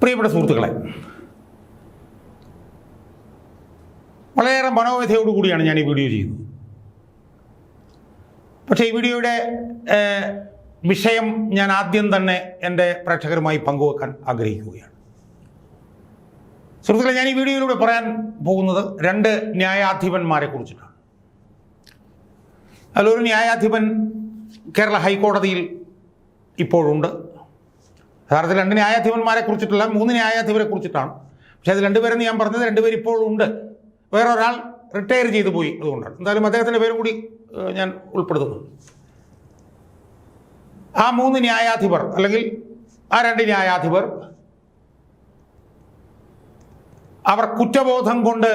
പ്രിയപ്പെട്ട സുഹൃത്തുക്കളെ വളരെയേറെ മനോവ്യഥയോടു കൂടിയാണ് ഞാൻ ഈ വീഡിയോ ചെയ്യുന്നത്. പക്ഷേ ഈ വീഡിയോയുടെ വിഷയം ഞാൻ ആദ്യം തന്നെ എന്റെ പ്രേക്ഷകരുമായി പങ്കുവെക്കാൻ ആഗ്രഹിക്കുകയാണ്. സുഹൃത്തുക്കളെ ഞാൻ ഈ വീഡിയോയിലൂടെ പറയാൻ പോകുന്നത് രണ്ട് ന്യായാധിപന്മാരെ കുറിച്ചിട്ടാണ്. അതിലൊരു ന്യായാധിപൻ കേരള ഹൈക്കോടതിയിൽ ഇപ്പോഴുണ്ട്. യഥാർത്ഥത്തിൽ രണ്ട് ന്യായാധിപന്മാരെ കുറിച്ചിട്ടുള്ള മൂന്ന് ന്യായാധിപരെ കുറിച്ചിട്ടാണ്. പക്ഷേ അത് രണ്ടുപേരെന്ന് ഞാൻ പറഞ്ഞത് രണ്ടുപേർ ഇപ്പോഴും ഉണ്ട്. വേറെ ഒരാൾ റിട്ടയർ ചെയ്തു പോയി അതുകൊണ്ടാണ്. എന്തായാലും അദ്ദേഹത്തിന്റെ പേരും കൂടി ഞാൻ ഉൾപ്പെടുത്തുന്നു. ആ മൂന്ന് ന്യായാധിപർ അല്ലെങ്കിൽ ആ രണ്ട് ന്യായാധിപർ അവർ കുറ്റബോധം കൊണ്ട്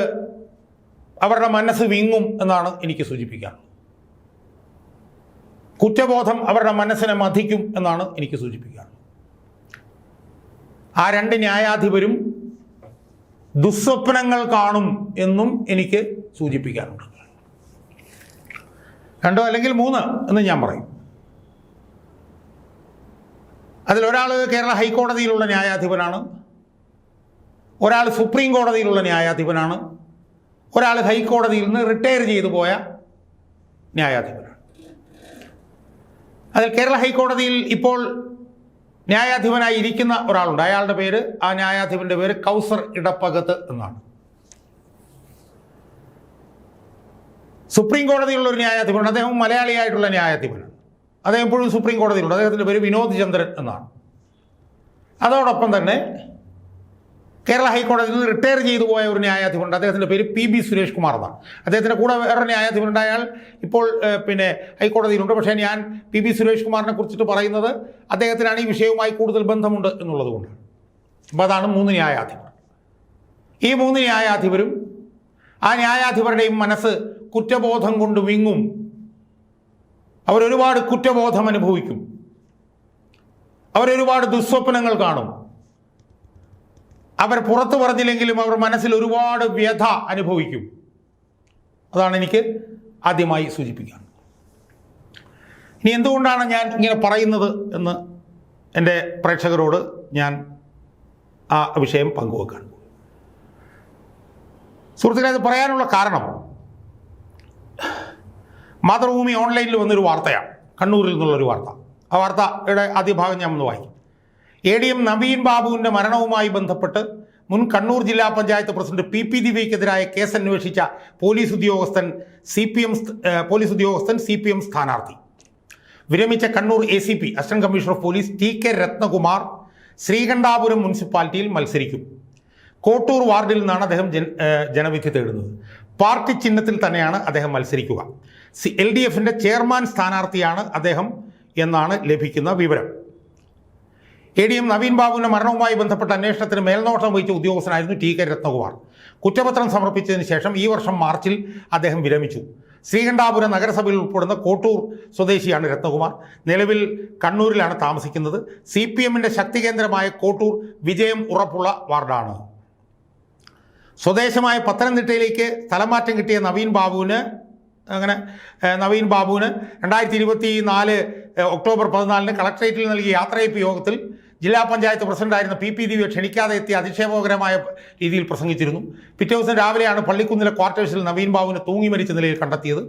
അവരുടെ മനസ്സ് വിങ്ങും എന്നാണ് എനിക്ക് സൂചിപ്പിക്കാൻ. കുറ്റബോധം അവരുടെ മനസ്സിനെ മതിക്കും എന്നാണ് എനിക്ക് സൂചിപ്പിക്കാൻ. ആ രണ്ട് ന്യായാധിപരും ദുസ്വപ്നങ്ങൾ കാണും എന്നും എനിക്ക് സൂചിപ്പിക്കാനുണ്ട്. രണ്ടോ അല്ലെങ്കിൽ മൂന്ന് എന്ന് ഞാൻ പറയും. അതിലൊരാൾ കേരള ഹൈക്കോടതിയിലുള്ള ന്യായാധിപനാണ്. ഒരാൾ സുപ്രീം കോടതിയിലുള്ള ന്യായാധിപനാണ്. ഒരാൾ ഹൈക്കോടതിയിൽ നിന്ന് റിട്ടയർ ചെയ്തു പോയ ന്യായാധിപനാണ്. അതിൽ കേരള ഹൈക്കോടതിയിൽ ഇപ്പോൾ ന്യായാധിപനായി ഇരിക്കുന്ന ഒരാളുണ്ട്. അയാളുടെ പേര് ആ ന്യായാധിപന്റെ പേര് കൗസർ ഇടപ്പകത്ത് എന്നാണ്. സുപ്രീം കോടതിയുള്ള ഒരു ന്യായാധിപനാണ് അദ്ദേഹം മലയാളിയായിട്ടുള്ള ന്യായാധിപനാണ്. അദ്ദേഹം എപ്പോഴും സുപ്രീം കോടതിയിലുണ്ട്. അദ്ദേഹത്തിന്റെ പേര് വിനോദ് ചന്ദ്രൻ എന്നാണ്. അതോടൊപ്പം തന്നെ കേരള ഹൈക്കോടതിയിൽ നിന്ന് റിട്ടയർ ചെയ്തു പോയ ഒരു ന്യായാധിപനുണ്ട്. അദ്ദേഹത്തിന്റെ പേര് പി ബി സുരേഷ് കുമാർ എന്നാണ്. അദ്ദേഹത്തിന്റെ കൂടെ വേറൊരു ന്യായാധിപനുണ്ട്. അയാൾ ഇപ്പോൾ പിന്നെ ഹൈക്കോടതിയിലുണ്ട്. പക്ഷേ ഞാൻ പി ബി സുരേഷ് കുമാറിനെ കുറിച്ചിട്ട് പറയുന്നത് അദ്ദേഹത്തിനാണ് ഈ വിഷയവുമായി കൂടുതൽ ബന്ധമുണ്ട് എന്നുള്ളത് കൊണ്ടാണ് അപ്പോൾ അതാണ് മൂന്ന് ന്യായാധിപർ. ഈ മൂന്ന് ന്യായാധിപരും ആ ന്യായാധിപരുടെയും മനസ്സ് കുറ്റബോധം കൊണ്ട് വിങ്ങും. അവരൊരുപാട് കുറ്റബോധം അനുഭവിക്കും. അവരൊരുപാട് ദുസ്വപ്നങ്ങൾ കാണും. അവർ പുറത്തു പറഞ്ഞില്ലെങ്കിലും അവർ മനസ്സിൽ ഒരുപാട് വ്യഥ അനുഭവിക്കും. അതാണ് എനിക്ക് ആദ്യമായി സൂചിപ്പിക്കാൻ. ഇനി എന്തുകൊണ്ടാണ് ഞാൻ ഇങ്ങനെ പറയുന്നത് എന്ന് എന്റെ പ്രേക്ഷകരോട് ഞാൻ ആ വിഷയം പങ്കുവെക്കാൻ സുഹൃത്തുക്കളെ അത് പറയാനുള്ള കാരണം മാതൃഭൂമി ഓൺലൈനിൽ വന്നൊരു വാർത്തയാണ്. കണ്ണൂരിൽ നിന്നുള്ളൊരു വാർത്ത. ആ വാർത്തയുടെ ആദ്യ ഭാഗം ഞാൻ ഒന്ന് വായിക്കും. എ ഡി എം നവീൻ ബാബുവിന്റെ മരണവുമായി ബന്ധപ്പെട്ട് മുൻ കണ്ണൂർ ജില്ലാ പഞ്ചായത്ത് പ്രസിഡന്റ് പി പി ദിവ്യക്കെതിരായ കേസ് അന്വേഷിച്ച പോലീസ് ഉദ്യോഗസ്ഥൻ സി പി എം പോലീസ് ഉദ്യോഗസ്ഥൻ സി പി എം സ്ഥാനാർത്ഥി. വിരമിച്ച Kannur A C P assistant commissioner of police T K Ratnakumar Sreekandapuram മുനിസിപ്പാലിറ്റിയിൽ മത്സരിക്കും. കോട്ടൂർ വാർഡിൽ നിന്നാണ് അദ്ദേഹം ജന ജനവിധി തേടുന്നത്. പാർട്ടി ചിഹ്നത്തിൽ തന്നെയാണ് അദ്ദേഹം മത്സരിക്കുക. സി എൽ ഡി എഫിന്റെ ചെയർമാൻ സ്ഥാനാർത്ഥിയാണ് അദ്ദേഹം എന്നാണ് ലഭിക്കുന്ന വിവരം. എ ഡി എം നവീൻ ബാബുവിന്റെ മരണവുമായി ബന്ധപ്പെട്ട അന്വേഷണത്തിന് മേൽനോട്ടം വഹിച്ച ഉദ്യോഗസ്ഥനായിരുന്നു ടി കെ രത്നകുമാർ. കുറ്റപത്രം സമർപ്പിച്ചതിന് ശേഷം ഈ വർഷം മാർച്ചിൽ അദ്ദേഹം വിരമിച്ചു. ശ്രീകണ്ഠാപുരം നഗരസഭയിൽ ഉൾപ്പെടുന്ന കോട്ടൂർ സ്വദേശിയാണ് രത്നകുമാർ. നിലവിൽ കണ്ണൂരിലാണ് താമസിക്കുന്നത്. സി പി എമ്മിന്റെ ശക്തി കേന്ദ്രമായ കോട്ടൂർ വിജയം ഉറപ്പുള്ള വാർഡാണ്. സ്വദേശമായ പത്തനംതിട്ടയിലേക്ക് സ്ഥലമാറ്റം കിട്ടിയ നവീൻ ബാബുവിന് അങ്ങനെ നവീൻ ബാബുവിന് രണ്ടായിരത്തി ഇരുപത്തി നാല് ഒക്ടോബർ പതിനാലിന് കളക്ട്രേറ്റിൽ നൽകിയ യാത്രയപ്പ് യോഗത്തിൽ ജില്ലാ പഞ്ചായത്ത് പ്രസിഡന്റായിരുന്ന പി പി ദിവ്യ ക്ഷണിക്കാതെ എത്തിയ അധിക്ഷേപകരമായ രീതിയിൽ പ്രസംഗിച്ചിരുന്നു. പിറ്റേ ദിവസം രാവിലെയാണ് പള്ളിക്കുന്നിലെ ക്വാർട്ടേഴ്സിൽ നവീൻ ബാബുവിനെ തൂങ്ങി മരിച്ച നിലയിൽ കണ്ടെത്തിയത്.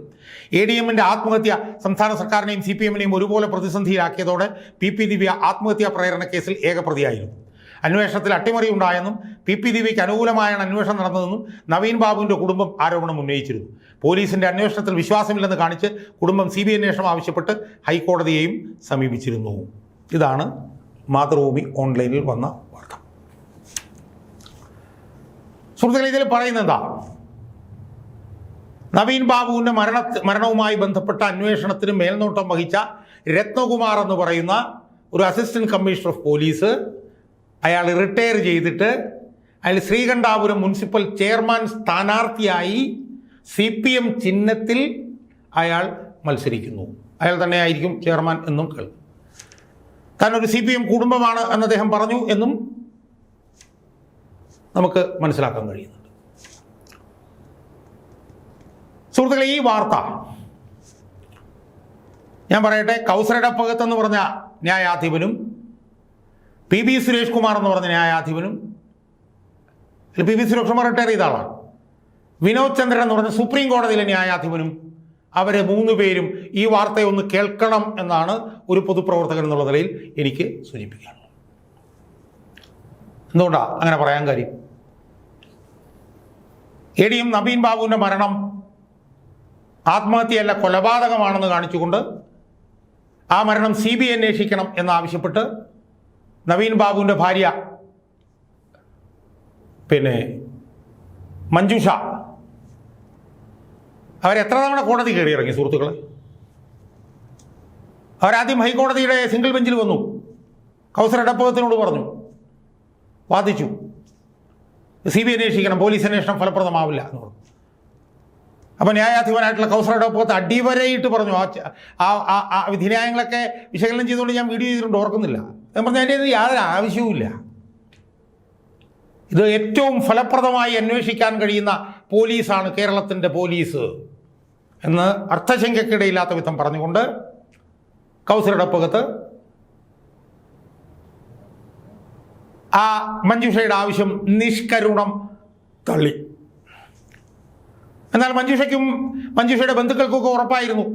എ ഡി എമ്മിന്റെ ആത്മഹത്യ സംസ്ഥാന സർക്കാരിനെയും സി പി എമ്മിനെയും ഒരുപോലെ പ്രതിസന്ധിയിലാക്കിയതോടെ പി പി ദിവ്യ ആത്മഹത്യാ പ്രേരണ കേസിൽ ഏകപ്രതിയായിരുന്നു. അന്വേഷണത്തിൽ അട്ടിമറി ഉണ്ടായെന്നും പി പി ദിവ്യയ്ക്ക് അനുകൂലമായാണ് അന്വേഷണം നടന്നതെന്നും നവീൻ ബാബുവിന്റെ കുടുംബം ആരോപണം ഉന്നയിച്ചിരുന്നു. പോലീസിന്റെ അന്വേഷണത്തിൽ വിശ്വാസമില്ലെന്ന് കാണിച്ച് കുടുംബം സി ബി അന്വേഷണം ആവശ്യപ്പെട്ട് ഹൈക്കോടതിയെയും സമീപിച്ചിരുന്നു. ഇതാണ് മാതൃഭൂമി ഓൺലൈനിൽ വന്ന വാർത്ത. സുഹൃത്തുക്കളെ ഇതിൽ പറയുന്നത് നവീൻ ബാബുവിന്റെ മരണ മരണവുമായി ബന്ധപ്പെട്ട അന്വേഷണത്തിന് മേൽനോട്ടം വഹിച്ച രത്നകുമാർ എന്ന് പറയുന്ന ഒരു അസിസ്റ്റന്റ് കമ്മീഷണർ ഓഫ് പോലീസ് അയാൾ റിട്ടയർ ചെയ്തിട്ട് അയാൾ ശ്രീകണ്ഠാപുരം മുനിസിപ്പൽ ചെയർമാൻ സ്ഥാനാർത്ഥിയായി സി പി എം ചിഹ്നത്തിൽ അയാൾ മത്സരിക്കുന്നു. അയാൾ തന്നെയായിരിക്കും ചെയർമാൻ എന്നും കേൾക്കും. താൻ ഒരു സി പി എം കുടുംബമാണ് എന്ന് അദ്ദേഹം പറഞ്ഞു എന്നും നമുക്ക് മനസ്സിലാക്കാൻ കഴിയുന്നുണ്ട്. സുഹൃത്തുക്കളെ ഈ വാർത്ത ഞാൻ പറയട്ടെ കൗസരയുടെ പകത്ത് എന്ന് പറഞ്ഞ ന്യായാധിപനും പി ബി സുരേഷ് കുമാർ എന്ന് പറഞ്ഞ ന്യായാധിപനും P B Suresh Kumar retire ചെയ്ത ആളാണ്. വിനോദ് ചന്ദ്രൻ എന്ന് പറഞ്ഞ സുപ്രീം കോടതിയിലെ ന്യായാധിപനും അവരെ മൂന്ന് പേരും ഈ വാർത്തയൊന്ന് കേൾക്കണം എന്നാണ് ഒരു പൊതുപ്രവർത്തകൻ എന്നുള്ള നിലയിൽ എനിക്ക് സൂചിപ്പിക്കാൻ എന്തുകൊണ്ടാണ് അങ്ങനെ പറയാൻ കാര്യം? എ ഡി എം നബീൻ ബാബുവിന്റെ മരണം ആത്മഹത്യയല്ല കൊലപാതകമാണെന്ന് കാണിച്ചുകൊണ്ട് ആ മരണം സി ബി അന്വേഷിക്കണം എന്നാവശ്യപ്പെട്ട് നവീൻ ബാബുവിന്റെ ഭാര്യ പിന്നെ മഞ്ജുഷ അവരെത്ര തവണ കോടതി കയറി ഇറങ്ങി സുഹൃത്തുക്കളെ? അവരാദ്യം ഹൈക്കോടതിയുടെ സിംഗിൾ ബെഞ്ചിൽ വന്നു. കൗസർ ഇടപ്പകത്തിനോട് പറഞ്ഞു. വാദിച്ചു. സി ബി അന്വേഷിക്കണം പോലീസ് അന്വേഷണം ഫലപ്രദമാവില്ല എന്ന് പറഞ്ഞു. അപ്പോൾ ന്യായാധിപനായിട്ടുള്ള കൗസർ ഇടപ്പകത്ത് അടിവരയിട്ട് പറഞ്ഞു. ആ ആ വിധിന്യായങ്ങളൊക്കെ വിശകലനം ചെയ്തുകൊണ്ട് ഞാൻ വീഡിയോ ചെയ്തിട്ടുണ്ട് ഓർക്കുന്നില്ല. എന്ന് പറഞ്ഞാൽ അതിന്റെ യാതൊരു ആവശ്യവുമില്ല. ഇത് ഏറ്റവും ഫലപ്രദമായി അന്വേഷിക്കാൻ കഴിയുന്ന പോലീസാണ് കേരളത്തിന്റെ പോലീസ് എന്ന് അർത്ഥശങ്കയ്ക്കിടയില്ലാത്ത വിധം പറഞ്ഞുകൊണ്ട് കൗസരടപ്പകത്ത് ആ മഞ്ജുഷയുടെ ആവശ്യം നിഷ്കരുണം തള്ളി. എന്നാൽ മഞ്ജുഷയ്ക്കും മഞ്ജുഷയുടെ ബന്ധുക്കൾക്കൊക്കെ ഉറപ്പായിരുന്നു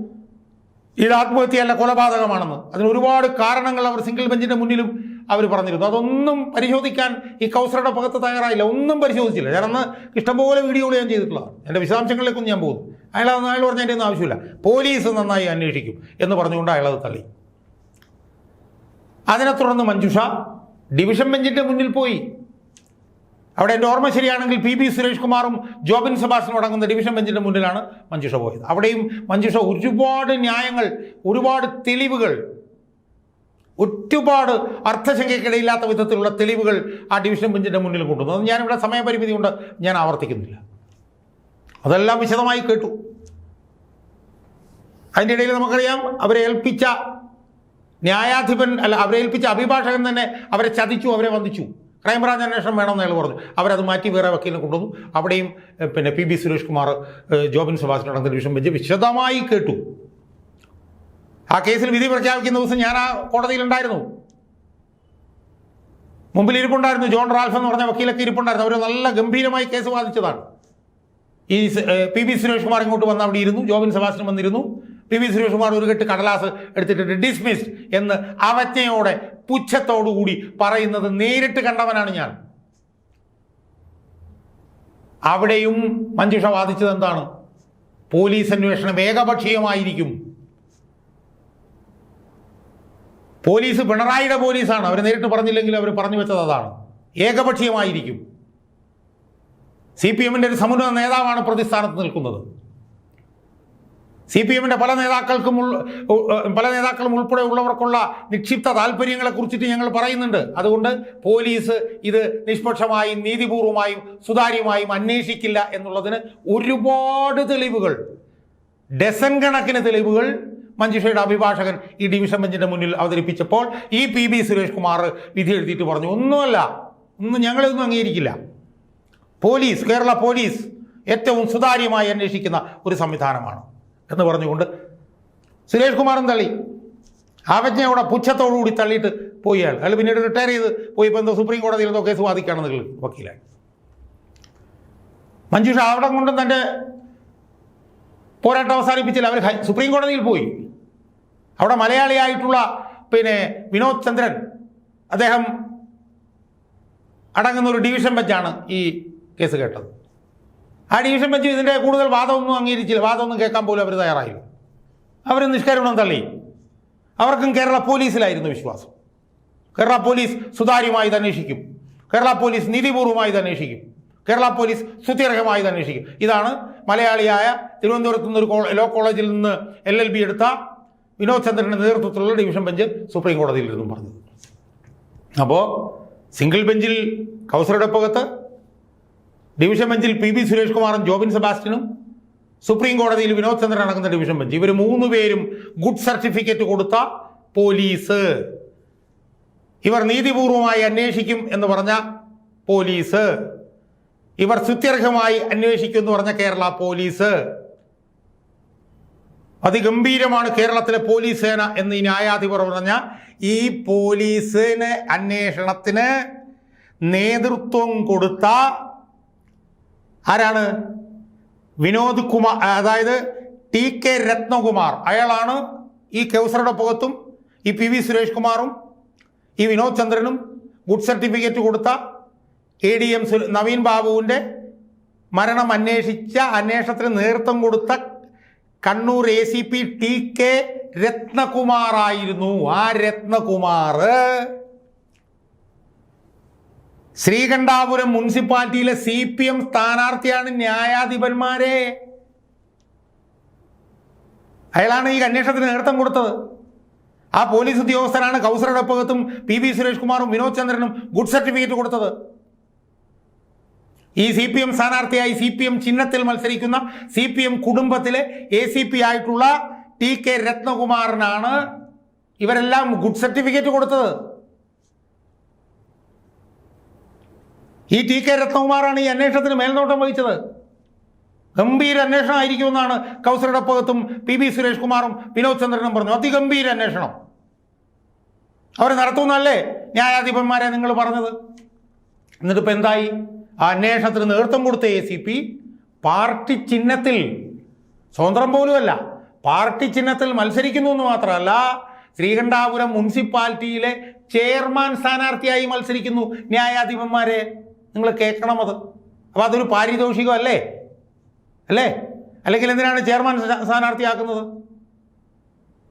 ഇത് ആത്മഹത്യയല്ല കൊലപാതകമാണെന്ന്. അതിന് ഒരുപാട് കാരണങ്ങൾ അവർ സിംഗിൾ ബെഞ്ചിന്റെ മുന്നിലും അവർ പറഞ്ഞിരുന്നു. അതൊന്നും പരിശോധിക്കാൻ ഈ കൗസറുടെ പകത്ത് തയ്യാറായില്ല. ഒന്നും പരിശോധിച്ചില്ല. ഞാനന്ന് ഇഷ്ടംപോലെ വീഡിയോകൾ ഞാൻ ചെയ്തിട്ടുള്ളതാണ്. എന്റെ വിശദാംശങ്ങളിലേക്കൊന്നും ഞാൻ പോകും അയാൾ അയാൾ പറഞ്ഞ ഒന്നും ആവശ്യമില്ല. പോലീസ് നന്നായി അന്വേഷിക്കും എന്ന് പറഞ്ഞുകൊണ്ട് അയാളത് തള്ളി. അതിനെ തുടർന്ന് മഞ്ജുഷ ഡിവിഷൻ ബെഞ്ചിന്റെ മുന്നിൽ പോയി. അവിടെ എന്റെ ഓർമ്മ ശരിയാണെങ്കിൽ പി ബി സുരേഷ് കുമാറും ജോബിൻ സെബാസ്റ്റ്യനും അടങ്ങുന്ന ഡിവിഷൻ ബെഞ്ചിന്റെ മുന്നിലാണ് മഞ്ജുഷ പോയത്. അവിടെയും മഞ്ജുഷ ഒരുപാട് ന്യായങ്ങൾ ഒരുപാട് തെളിവുകൾ ഒരുപാട് അർത്ഥശങ്കയ്ക്കിടയില്ലാത്ത വിധത്തിലുള്ള തെളിവുകൾ ആ ഡിവിഷൻ ബെഞ്ചിന്റെ മുന്നിൽ കൊണ്ടുവന്നു. അത് ഞാനിവിടെ സമയപരിമിതി കൊണ്ട് ഞാൻ ആവർത്തിക്കുന്നില്ല. അതെല്ലാം വിശദമായി കേട്ടു. അതിന്റെ ഇടയിൽ നമുക്കറിയാം അവരെ ഏൽപ്പിച്ച ന്യായാധിപൻ അല്ല അവരെ ഏൽപ്പിച്ച അഭിഭാഷകൻ തന്നെ അവരെ ചതിച്ചു അവരെ വന്ദിച്ചു. ക്രൈംബ്രാഞ്ച് അന്വേഷണം വേണമെന്ന് അയാൾ പറഞ്ഞു. അവരത് മാറ്റി വേറെ വക്കീലിനെ കൊണ്ടുവന്നു. അവിടെയും പിന്നെ പി ബി സുരേഷ് കുമാർ ജോബിൻ സെബാസ്റ്റ്യൻ നടന്ന ഡിവിഷൻ ബെഞ്ച് വിശദമായി കേട്ടു. ആ കേസിൽ വിധി പ്രഖ്യാപിക്കുന്ന ദിവസം ഞാൻ ആ കോടതിയിൽ ഉണ്ടായിരുന്നു മുമ്പിൽ ഇരിപ്പുണ്ടായിരുന്നു. ജോൺ റാൽഫ് എന്ന് പറഞ്ഞ വക്കീലൊക്കെ ഇരിപ്പുണ്ടായിരുന്നു. അവർ നല്ല ഗംഭീരമായി കേസ് വാദിച്ചതാണ്. ഈ പി ബി സുരേഷ് കുമാർ ഇങ്ങോട്ട് വന്ന് അവിടെ ഇരുന്നു. ജോബിൻ സെബാസ്റ്റ്യൻ വന്നിരുന്നു. പി ബി സുരേഷ് കുമാർ ഒരു കെട്ട് കടലാസ് എടുത്തിട്ട് ഡിസ്മിസ്ഡ് എന്ന് അവജ്ഞയോടെ പുച്ഛത്തോടുകൂടി പറയുന്നത് നേരിട്ട് കണ്ടവനാണ് ഞാൻ. അവിടെയും മഞ്ജുഷ വാദിച്ചത് എന്താണ്? പോലീസ് അന്വേഷണം ഏകപക്ഷീയമായിരിക്കും. പോലീസ് പിണറായിയുടെ പോലീസാണ്. അവർ നേരിട്ട് പറഞ്ഞില്ലെങ്കിൽ അവർ പറഞ്ഞു വെച്ചത് അതാണ്. ഏകപക്ഷീയമായിരിക്കും. സി പി എമ്മിന്റെ ഒരു സമുന്നത നേതാവാണ് പ്രതിസ്ഥാനത്ത് നിൽക്കുന്നത്. സി പി എമ്മിന്റെ പല നേതാക്കൾക്കും പല നേതാക്കളും ഉൾപ്പെടെ ഉള്ളവർക്കുള്ള നിക്ഷിപ്ത താല്പര്യങ്ങളെ കുറിച്ചിട്ട് ഞങ്ങൾ പറയുന്നുണ്ട്. അതുകൊണ്ട് പോലീസ് ഇത് നിഷ്പക്ഷമായും നീതിപൂർവമായും സുതാര്യമായും അന്വേഷിക്കില്ല എന്നുള്ളതിന് ഒരുപാട് തെളിവുകൾ. ഡസൻ കണക്കിന് തെളിവുകൾ മഞ്ജുഷയുടെ അഭിഭാഷകൻ ഈ ഡിവിഷൻ ബെഞ്ചിന്റെ മുന്നിൽ അവതരിപ്പിച്ചപ്പോൾ ഈ പി ബി സുരേഷ് കുമാർ വിധി എഴുതിയിട്ട് പറഞ്ഞു ഒന്നുമല്ല ഒന്നും ഞങ്ങളിതൊന്നും അംഗീകരിക്കില്ല. പോലീസ് കേരള പോലീസ് ഏറ്റവും സുതാര്യമായി അന്വേഷിക്കുന്ന ഒരു സംവിധാനമാണ്. എന്ന് പറഞ്ഞുകൊണ്ട് സുരേഷ് കുമാറും തള്ളി. അവജ്ഞയോടെ പുച്ഛത്തോടുകൂടി തള്ളിയിട്ട് പോയി അയാൾ അയാൾ പിന്നീട് റിട്ടയർ ചെയ്ത് പോയി ഇപ്പോൾ എന്തോ സുപ്രീം കോടതിയിൽ എന്തോ കേസ് വാദിക്കുകയാണെന്ന് വക്കീലായി. മഞ്ജുഷ അവിടെ കൊണ്ടും തന്റെ പോരാട്ടം അവസാനിപ്പിച്ചില്ല. അവർ സുപ്രീം കോടതിയിൽ പോയി. അവിടെ മലയാളിയായിട്ടുള്ള പിന്നെ വിനോദ് ചന്ദ്രൻ അദ്ദേഹം അടങ്ങുന്ന ഒരു ഡിവിഷൻ ബെഞ്ചാണ് ഈ കേസ് കേട്ടത്. ആ ഡിവിഷൻ ബെഞ്ച് ഇതിന്റെ കൂടുതൽ വാദമൊന്നും അംഗീകരിച്ചില്ല. വാദമൊന്നും കേൾക്കാൻ പോലും അവർ തയ്യാറായില്ല. അവർ നിഷ്കരുണം തള്ളി. അവർക്കും കേരള പോലീസിലായിരുന്നു വിശ്വാസം. കേരള പോലീസ് സുതാര്യമായി അന്വേഷിക്കും. കേരള പോലീസ് നീതിപൂർവമായി അന്വേഷിക്കും. കേരള പോലീസ് സുത്യർഹമായി അന്വേഷിക്കും. ഇതാണ് മലയാളിയായ തിരുവനന്തപുരത്ത് നിന്ന് ഒരു ലോ കോളേജിൽ നിന്ന് എൽ എൽ ബി എടുത്ത വിനോദ് ചന്ദ്രന്റെ നേതൃത്വത്തിലുള്ള ഡിവിഷൻ ബെഞ്ച് സുപ്രീം കോടതിയിൽ നിന്നും പറഞ്ഞത് അപ്പോൾ സിംഗിൾ ബെഞ്ചിൽ കൗസറുടെ പുകത്ത് ഡിവിഷൻ ബെഞ്ചിൽ പി ബി സുരേഷ് കുമാറും ജോബിൻ സെബാസ്റ്റിനും സുപ്രീം കോടതിയിൽ വിനോദ് ചന്ദ്രൻ അടങ്ങുന്ന ഡിവിഷൻ ബെഞ്ച്. ഇവർ മൂന്ന് പേരും ഗുഡ് സർട്ടിഫിക്കറ്റ് കൊടുത്ത പോലീസ്. ഇവർ നീതിപൂർവമായി അന്വേഷിക്കും എന്ന് പറഞ്ഞ പോലീസ്. ഇവർ സ്തുത്യർഹമായി അന്വേഷിക്കും എന്ന് പറഞ്ഞ കേരള പോലീസ്. അതിഗംഭീരമാണ് കേരളത്തിലെ പോലീസ് സേന എന്ന് ഈ ന്യായാധിപർ പറഞ്ഞ ഈ പോലീസിന് അന്വേഷണത്തിന് നേതൃത്വം കൊടുത്ത ആരാണ്? വിനോദ് കുമാർ അതായത് ടി കെ രത്നകുമാർ. അയാളാണ് ഈ കൗസറുടെ പുറത്തും ഈ പി വി സുരേഷ് കുമാറും ഈ വിനോദ് ചന്ദ്രനും ഗുഡ് സർട്ടിഫിക്കറ്റ് കൊടുത്ത എ ഡി എം നവീൻ ബാബുവിന്റെ മരണം അന്വേഷിച്ച അന്വേഷണത്തിന് നേതൃത്വം കൊടുത്ത Kannur A C P T K രത്നകുമാറായിരുന്നു. ആ രത്നകുമാർ ശ്രീകണ്ഠാപുരം മുനിസിപ്പാലിറ്റിയിലെ സി പി എം സ്ഥാനാർത്ഥിയാണ് ന്യായാധിപന്മാരെ. അയാളാണ് ഈ അന്വേഷണത്തിന് നേതൃത്വം കൊടുത്തത്. ആ പോലീസ് ഉദ്യോഗസ്ഥനാണ് കൗസറുടെ പുറത്തും പി വി സുരേഷ് കുമാറും വിനോദ് ചന്ദ്രനും ഗുഡ് സർട്ടിഫിക്കറ്റ് കൊടുത്തത്. ഈ സി പി എം സ്ഥാനാർത്ഥിയായി സി പി എം ചിഹ്നത്തിൽ മത്സരിക്കുന്ന സി പി എം കുടുംബത്തിലെ എ സി പി ആയിട്ടുള്ള ടി കെ രത്നകുമാറിനാണ് ഇവരെല്ലാം ഗുഡ് സർട്ടിഫിക്കറ്റ് കൊടുത്തത്. ഈ ടി കെ രത്നകുമാറാണ് ഈ അന്വേഷണത്തിന് മേൽനോട്ടം വഹിച്ചത്. ഗംഭീര അന്വേഷണം ആയിരിക്കുമെന്നാണ് കൗസറുടെ പകത്തും പി ബി സുരേഷ് കുമാറും വിനോദ് ചന്ദ്രനും പറഞ്ഞു. അതിഗംഭീര അന്വേഷണം. അവർ നടത്തുന്നല്ലേ ന്യായാധിപന്മാരെ നിങ്ങൾ പറഞ്ഞത്? എന്നിട്ടിപ്പോൾ എന്തായി? ആ അന്വേഷണത്തിന് നേതൃത്വം കൊടുത്ത എ സി പി പാർട്ടി ചിഹ്നത്തിൽ സ്വതന്ത്രം പോലുമല്ല. പാർട്ടി ചിഹ്നത്തിൽ മത്സരിക്കുന്നു എന്ന് മാത്രമല്ല ശ്രീകണ്ഠാപുരം മുനിസിപ്പാലിറ്റിയിലെ ചെയർമാൻ സ്ഥാനാർത്ഥിയായി മത്സരിക്കുന്നു. ന്യായാധിപന്മാരെ നിങ്ങൾ കേൾക്കണം അത്. അപ്പോൾ അതൊരു പാരിതോഷികം അല്ലേ? അല്ലേ? അല്ലെങ്കിൽ എന്തിനാണ് ചെയർമാൻ സ്ഥാനാർത്ഥിയാക്കുന്നത്?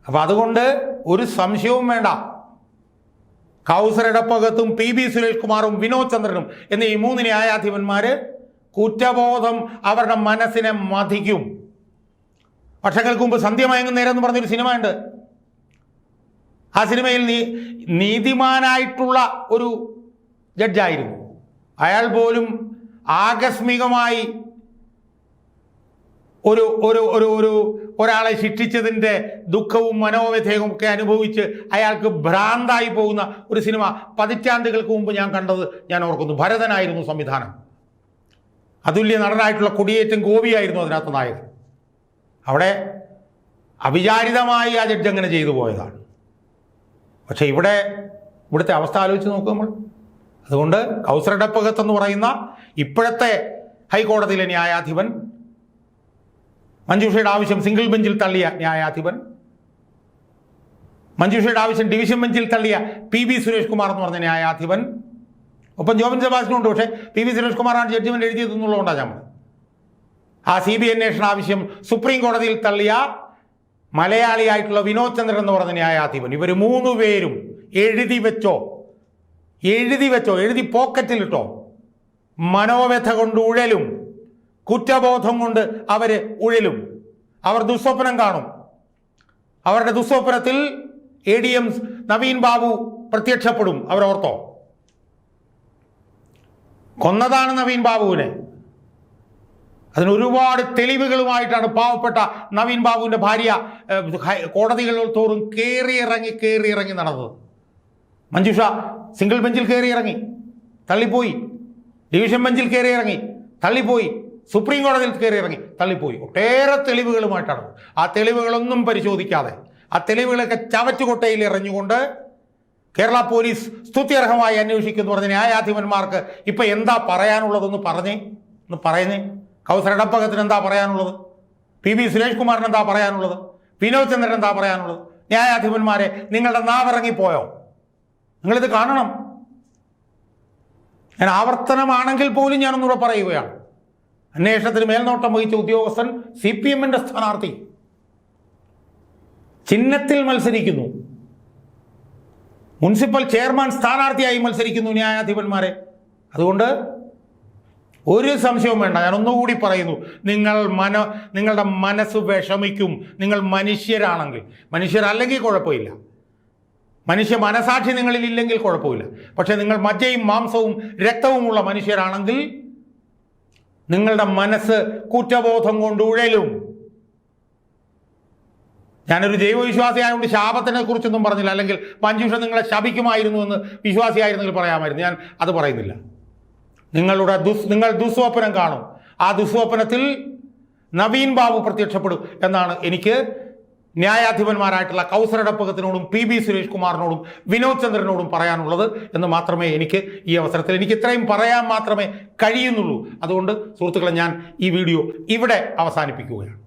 അപ്പോൾ അതുകൊണ്ട് ഒരു സംശയവും വേണ്ട. കൗസർ ഇടപ്പകത്തും പി ബി സുനിൽകുമാറും കുമാറും വിനോദ് ചന്ദ്രനും എന്നീ ഈ മൂന്ന് ന്യായാധിപന്മാര് കുറ്റബോധം അവരുടെ മനസ്സിനെ മതിക്കും വർഷങ്ങൾക്ക് മുമ്പ് സന്ധ്യമയങ്ങും നേരം എന്ന് പറഞ്ഞൊരു സിനിമ ഉണ്ട് ആ സിനിമയിൽ നീ നീതിമാനായിട്ടുള്ള ഒരു ജഡ്ജായിരുന്നു. അയാൾ പോലും ആകസ്മികമായി ഒരു ഒരു ഒരു ഒരു ഒരാളെ ശിക്ഷിച്ചതിന്റെ ദുഃഖവും മനോവ്യഥയും ഒക്കെ അനുഭവിച്ച് അയാൾക്ക് ഭ്രാന്തായി പോകുന്ന ഒരു സിനിമ പതിറ്റാണ്ടുകൾക്ക് മുമ്പ് ഞാൻ കണ്ടത് ഞാൻ ഓർക്കുന്നു. ഭരതനായിരുന്നു സംവിധാനം. അതുല്യ നടനായിട്ടുള്ള കൊടിയേറ്റം ഗോപിയായിരുന്നു അതിനകത്ത് നായകൻ. അവിടെ അവിചാരിതമായി ആ ജഡ്ജ് അങ്ങനെ ചെയ്തു പോയതാണ്. പക്ഷേ ഇവിടെ ഇവിടുത്തെ അവസ്ഥ ആലോചിച്ച് നമ്മൾ. അതുകൊണ്ട് കൗസരടപ്പകത്ത് എന്ന് പറയുന്ന ഇപ്പോഴത്തെ ഹൈക്കോടതിയിലെ ന്യായാധിപൻ മഞ്ജുഷയുടെ ആവശ്യം സിംഗിൾ ബെഞ്ചിൽ തള്ളിയ ന്യായാധിപൻ. മഞ്ജുഷയുടെ ആവശ്യം ഡിവിഷൻ ബെഞ്ചിൽ തള്ളിയ പി ബി സുരേഷ് കുമാർ എന്ന് പറഞ്ഞ ന്യായാധിപൻ. ഒപ്പം ജോബിൻ സെബാസ്റ്റിനുണ്ട് പക്ഷേ പി ബി സുരേഷ് കുമാറാണ് ജഡ്ജിമെന്റ് എഴുതിയതെന്നുള്ളതുകൊണ്ടാണ് ഞാൻ ആ സി ബി അന്വേഷണ ആവശ്യം സുപ്രീം കോടതിയിൽ തള്ളിയ മലയാളിയായിട്ടുള്ള വിനോദ് ചന്ദ്രൻ എന്ന് പറഞ്ഞ ന്യായാധിപൻ. ഇവർ മൂന്ന് പേരും എഴുതി വെച്ചോ എഴുതി വെച്ചോ എഴുതി പോക്കറ്റിലിട്ടോ മനോവ്യഥ കൊണ്ട് ഉഴലും കുറ്റബോധം കൊണ്ട് അവർ ഉഴലും. അവർ ദുസ്വപ്നം കാണും. അവരുടെ ദുസ്വപ്നത്തിൽ A D M Naveen Babu പ്രത്യക്ഷപ്പെടും. അവർ ഓർത്തോ. കൊന്നതാണ് നവീൻ ബാബുവിനെ. അതിന് ഒരുപാട് തെളിവുകളുമായിട്ടാണ് പാവപ്പെട്ട നവീൻ ബാബുവിന്റെ ഭാര്യ കോടതികളിൽ തോറും കയറി ഇറങ്ങി കയറി ഇറങ്ങി നടന്നത്. മഞ്ജുഷ സിംഗിൾ ബെഞ്ചിൽ കയറി ഇറങ്ങി തള്ളിപ്പോയി. ഡിവിഷൻ ബെഞ്ചിൽ കയറി ഇറങ്ങി തള്ളിപ്പോയി. സുപ്രീം കോടതിയിൽ കയറി ഇറങ്ങി. തള്ളിപ്പോയി. ഒട്ടേറെ തെളിവുകളുമായിട്ടാണ്. ആ തെളിവുകളൊന്നും പരിശോധിക്കാതെ ആ തെളിവുകളൊക്കെ ചവറ്റുകൊട്ടയിൽ എറിഞ്ഞുകൊണ്ട് കേരള പോലീസ് സ്തുത്യർഹമായി അന്വേഷിക്കുന്നു പറഞ്ഞ ന്യായാധിപന്മാർക്ക് ഇപ്പം എന്താ പറയാനുള്ളതെന്ന് പറഞ്ഞേ? ഒന്ന് പറയുന്നേ. കൗസർ ഇടപ്പകത്തിന് എന്താ പറയാനുള്ളത്? പി വി സുരേഷ് കുമാറിന് എന്താ പറയാനുള്ളത്? വിനോദ് ചന്ദ്രൻ എന്താ പറയാനുള്ളത്? ന്യായാധിപന്മാരെ നിങ്ങളുടെ നാവിറങ്ങിപ്പോയോ? നിങ്ങളിത് കാണണം. ഞാൻ ആവർത്തനമാണെങ്കിൽ പോലും ഞാനൊന്നുകൂടെ പറയുകയാണ്. അന്വേഷണത്തിന് മേൽനോട്ടം വഹിച്ച ഉദ്യോഗസ്ഥൻ സി പി എമ്മിന്റെ സ്ഥാനാർത്ഥി. ചിഹ്നത്തിൽ മത്സരിക്കുന്നു. മുനിസിപ്പൽ ചെയർമാൻ സ്ഥാനാർത്ഥിയായി മത്സരിക്കുന്നു ന്യായാധിപന്മാരെ. അതുകൊണ്ട് ഒരു സംശയവും വേണ്ട. ഞാൻ ഒന്നുകൂടി പറയുന്നു. നിങ്ങൾ മന നിങ്ങളുടെ മനസ്സ് വിഷമിക്കും. നിങ്ങൾ മനുഷ്യരാണെങ്കിൽ. മനുഷ്യരല്ലെങ്കിൽ കുഴപ്പമില്ല. മനുഷ്യ മനസാക്ഷി നിങ്ങളിൽ ഇല്ലെങ്കിൽ കുഴപ്പമില്ല. പക്ഷേ നിങ്ങൾ മജ്ജയും മാംസവും രക്തവുമുള്ള മനുഷ്യരാണെങ്കിൽ നിങ്ങളുടെ മനസ്സ് കുറ്റബോധം കൊണ്ട് ഉഴലും. ഞാനൊരു ദൈവവിശ്വാസിയായതുകൊണ്ട് ശാപത്തിനെ കുറിച്ചൊന്നും പറഞ്ഞില്ല. അല്ലെങ്കിൽ പഞ്ചുഷൻ നിങ്ങളെ ശപിക്കുമായിരുന്നു എന്ന് വിശ്വാസിയായിരുന്നെങ്കിൽ പറയാമായിരുന്നു. ഞാൻ അത് പറയുന്നില്ല. നിങ്ങളുടെ ദുസ് നിങ്ങൾ ദുസ്വപ്നം കാണും. ആ ദുസ്വപ്നത്തിൽ നവീൻ ബാബു പ്രത്യക്ഷപ്പെടും എന്നാണ് എനിക്ക് ന്യായാധിപന്മാരായിട്ടുള്ള കൗസരടപ്പകത്തിനോടും പി ബി സുരേഷ് കുമാറിനോടും വിനോദ് ചന്ദ്രനോടും പറയാനുള്ളത് എന്ന് മാത്രമേ എനിക്ക് ഈ അവസരത്തിൽ എനിക്ക് ഇത്രയും പറയാൻ മാത്രമേ കഴിയുന്നുള്ളൂ. അതുകൊണ്ട് സുഹൃത്തുക്കളെ ഞാൻ ഈ വീഡിയോ ഇവിടെ അവസാനിപ്പിക്കുകയാണ്.